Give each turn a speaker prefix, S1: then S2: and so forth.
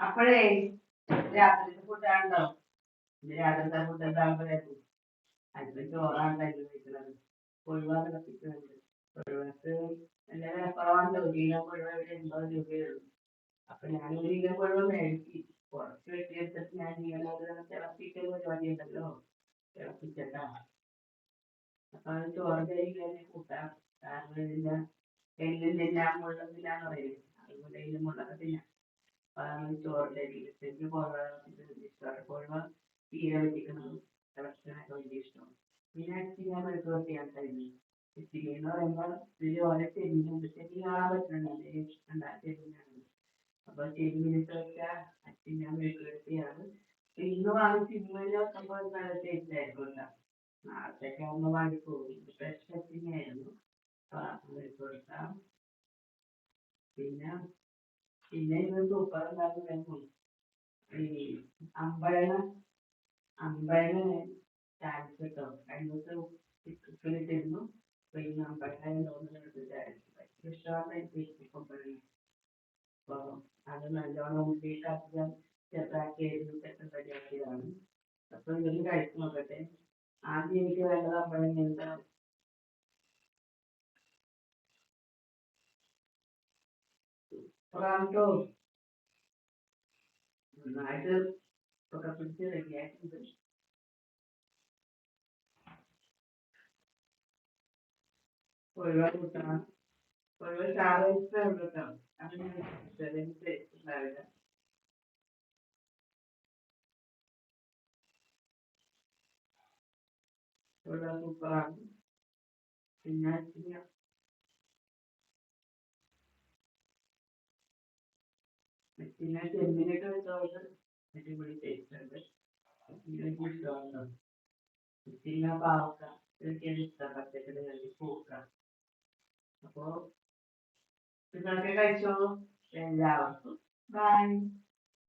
S1: അപ്പോഴേ രാത്രിത്തെ ഫുഡാണല്ലോ. രാത്രിത്തെ ഫുഡ് എന്താകുമ്പോഴേക്കും അതിന്റെ ചോറാണ് കഴിക്കുന്നത് കൊഴുവാണ് കത്തിക്കുന്നുണ്ട് കൊഴുവക്ക് എന്റെ വിലക്കുറവാണല്ലോ. ഒരു കിലോ കൊഴുവ ഇവിടെ എൺപത് രൂപയുള്ളൂ അപ്പൊ ഞാൻ ഒരു കിലോ കൊഴുവ മേടിച്ചു കുറച്ച് വെട്ടിയെടുത്തിട്ട് ഞാൻ ഇങ്ങനെ ഒരു തിളപ്പിക്കൽ പരിപാടി ഉണ്ടല്ലോ. തിളപ്പിച്ചിട്ടാ അപ്പൊ അത് ചോറ് കഴിക്കാൻ കൂട്ടാം. കാരണം ഇതിന്റെ എല്ലും തിന്നാം മുള്ളും തിന്നാന്ന് പറയില്ലേ അതുപോലെ അരിയിലേക്ക് കൊഴുവ ഇഷ്ടമാണ് കൊഴുവ തീരെ വെട്ടിക്കുന്നത് തിളപ്പിക്കാനൊക്കെ വലിയ ഇഷ്ടമാണ്. പിന്നെ അച്ചിങ്ങ മെഴുക്ക് വരട്ടിയാണ് കഴിഞ്ഞത് ഇച്ചിരി എന്ന് പറയുമ്പോൾ ഇതിൽ ഓരോ ചെരിഞ്ഞുണ്ട് ചെരിഞ്ഞ് കാണാൻ പറ്റുന്നുണ്ട്. ചെരിഞ്ഞാണ്. അപ്പൊ ചെരിഞ്ഞിട്ട് വെച്ചാൽ ഞാൻ മെഴുക്ക് വരട്ടിയാണ് ഇന്ന് വാങ്ങി ഇന്നലെ വെക്കുമ്പോൾ നല്ല ടേസ്റ്റ് ആയിരുന്നു കേട്ടോ. നാളത്തേക്ക് അച്ചിങ്ങയായിരുന്നു അപ്പൊ മെഴുക്ക് കൊടുക്കാം. പിന്നെ പിന്നെ ഇത് സൂപ്പർ ഉണ്ടാകും ഈ അമ്പഴങ്ങ അമ്പഴങ്ങ ചാൻസ് കേട്ടോ കഴിഞ്ഞ ദിവസം ചിക്കനിട്ടിരുന്നു അപ്പൊ ഈ അമ്പഴങ്ങ തോന്നുന്നത് ഇഷ്ടമാണ് അപ്പൊ അത് നല്ലോണം ഉള്ളിയിട്ട് അധികം ചെറുതാക്കി സെറ്റ് റെഡിയാക്കിയതാണ് അപ്പൊ ഇതൊന്ന് കഴിച്ചു നോക്കട്ടെ. ആദ്യം എനിക്ക് വേണ്ടത് pronto. Mas eu estou com a primeira guerra. Foi o outro, foi o cara, o então a minha diferente, na verdade. Foi lá no plano, tinha, tinha. Finite eliminator is also everybody takes that. Finite also. तीन का होगा फिर क्या रिश्ता करते हैं तो ये होगा तो फिर क्या करेगा इसको जाओ बाय